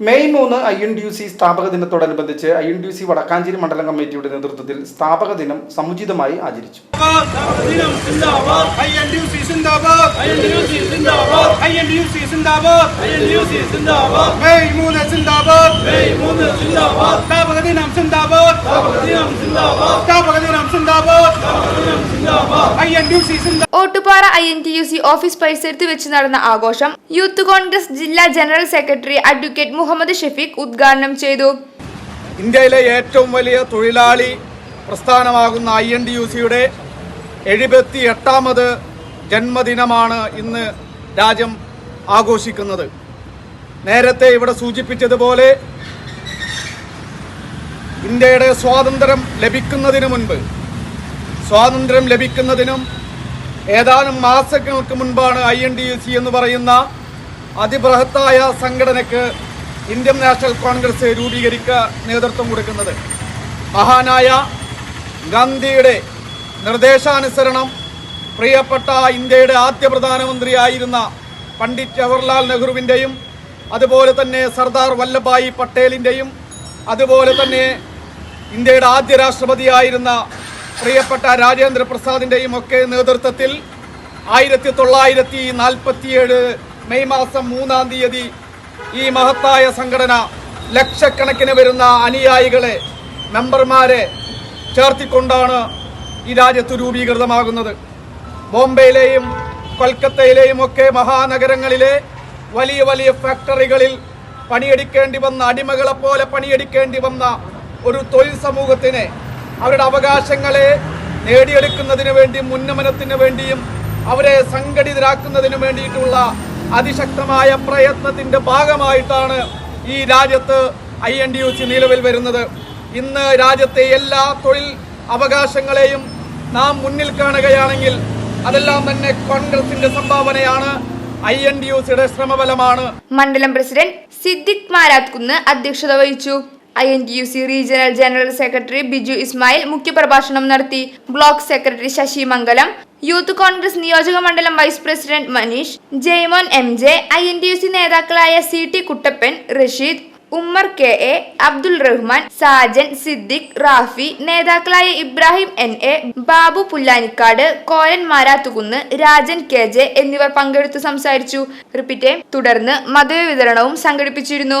May മൂന്ന് I N D U C സ്ഥാപക ദിനത്തോടനുബന്ധിച്ച് I N D U C Vadakkanchery മണ്ഡലം കമ്മിറ്റിയുടെ നേതൃത്വത്തിൽ സ്ഥാപക ദിനം സമുചിതമായി ആചരിച്ചു. സ്ഥാപക ദിനം Ottupara I N T U C office പരിസരത്ത് വെച്ച് നടന്ന ആഘോഷം യൂത്ത് കോൺഗ്രസ് ജില്ലാ general secretary advocate Muhammad Shefeeq ഉദ്ഘാടനം ചെയ്തു. ഇന്ത്യയിലെ ഏറ്റവും വലിയ തൊഴിലാളി പ്രസ്ഥാനമാകുന്ന ഐ എൻ ഡി യു സിയുടെ എഴുപത്തി എട്ടാമത് ജന്മദിനമാണ് ഇന്ന് രാജ്യം ആഘോഷിക്കുന്നത്. നേരത്തെ ഇവിടെ സൂചിപ്പിച്ചതുപോലെ ഇന്ത്യയുടെ സ്വാതന്ത്ര്യം ലഭിക്കുന്നതിന് മുൻപ് സ്വാതന്ത്ര്യം ലഭിക്കുന്നതിനും ഏതാനും മാസങ്ങൾക്ക് മുൻപാണ് I N D U C എന്ന് പറയുന്ന അതിബൃഹത്തായ സംഘടനയ്ക്ക് ഇന്ത്യൻ നാഷണൽ കോൺഗ്രസ് രൂപീകരിക്കുക നേതൃത്വം കൊടുക്കുന്നത്. മഹാനായ ഗാന്ധിയുടെ നിർദ്ദേശാനുസരണം പ്രിയപ്പെട്ട ഇന്ത്യയുടെ ആദ്യ പ്രധാനമന്ത്രിയായിരുന്ന പണ്ഡിറ്റ് ജവഹർലാൽ നെഹ്റുവിന്റെയും അതുപോലെ തന്നെ സർദാർ വല്ലഭായി പട്ടേലിന്റെയും അതുപോലെ തന്നെ ഇന്ത്യയുടെ ആദ്യ രാഷ്ട്രപതിയായിരുന്ന പ്രിയപ്പെട്ട രാജേന്ദ്ര പ്രസാദിന്റെയും ഒക്കെ നേതൃത്വത്തിൽ ആയിരത്തി തൊള്ളായിരത്തി നാൽപ്പത്തിയേഴ് മെയ് മാസം മൂന്നാം തീയതി ഈ മഹത്തായ സംഘടന ലക്ഷക്കണക്കിന് വരുന്ന അനുയായികളെ മെമ്പർമാരെ ചേർത്തിക്കൊണ്ടാണ് ഈ രാജ്യത്ത് രൂപീകൃതമാകുന്നത്. ബോംബെയിലെയും കൊൽക്കത്തയിലെയും ഒക്കെ മഹാനഗരങ്ങളിലെ വലിയ വലിയ ഫാക്ടറികളിൽ പണിയെടുക്കേണ്ടി വന്ന അടിമകളെപ്പോലെ പണിയെടുക്കേണ്ടി വന്ന ഒരു തൊഴിൽ സമൂഹത്തിനെ അവരുടെ അവകാശങ്ങളെ നേടിയെടുക്കുന്നതിന് വേണ്ടി ഉന്നമനത്തിന് വേണ്ടിയും അവരെ സംഘടിതരാക്കുന്നതിന് വേണ്ടിയിട്ടുള്ള അതിശക്തമായ പ്രയത്നത്തിന്റെ ഭാഗമായിട്ടാണ് ഈ രാജ്യത്ത് I N D U C നിലവിൽ വരുന്നത്. ഇന്ന് രാജ്യത്തെ എല്ലാ തൊഴിൽ അവകാശങ്ങളെയും നാം മുന്നിൽ കാണുകയാണെങ്കിൽ അതെല്ലാം തന്നെ കോൺഗ്രസിന്റെ സംഭാവനയാണ്. ഐ എൻ ഡി യു സിയുടെ ശ്രമഫലമാണ് മണ്ഡലം പ്രസിഡന്റ് സിദ്ദിഖ് മാരാത്കുന്ന് അധ്യക്ഷത വഹിച്ചു. I N T U C regional general secretary Biju Ismail മുഖ്യപ്രഭാഷണം നടത്തി. Block secretary Sasi Mangalam youth Congress നിയോജക മണ്ഡലം vice president Manish Jaimon M J I N T U C നേതാക്കളായ C T Kuttappan Rasheed Ummer K A Abdul Rahman Sajan Siddiq Rafi നേതാക്കളായ Ibrahim N A Babu Pullanikkad Koran Marathukunnu Rajan K J എന്നിവർ പങ്കെടുത്ത് സംസാരിച്ചു. Repeat തുടർന്ന് മധുര വിതരണവും സംഘടിപ്പിച്ചിരുന്നു.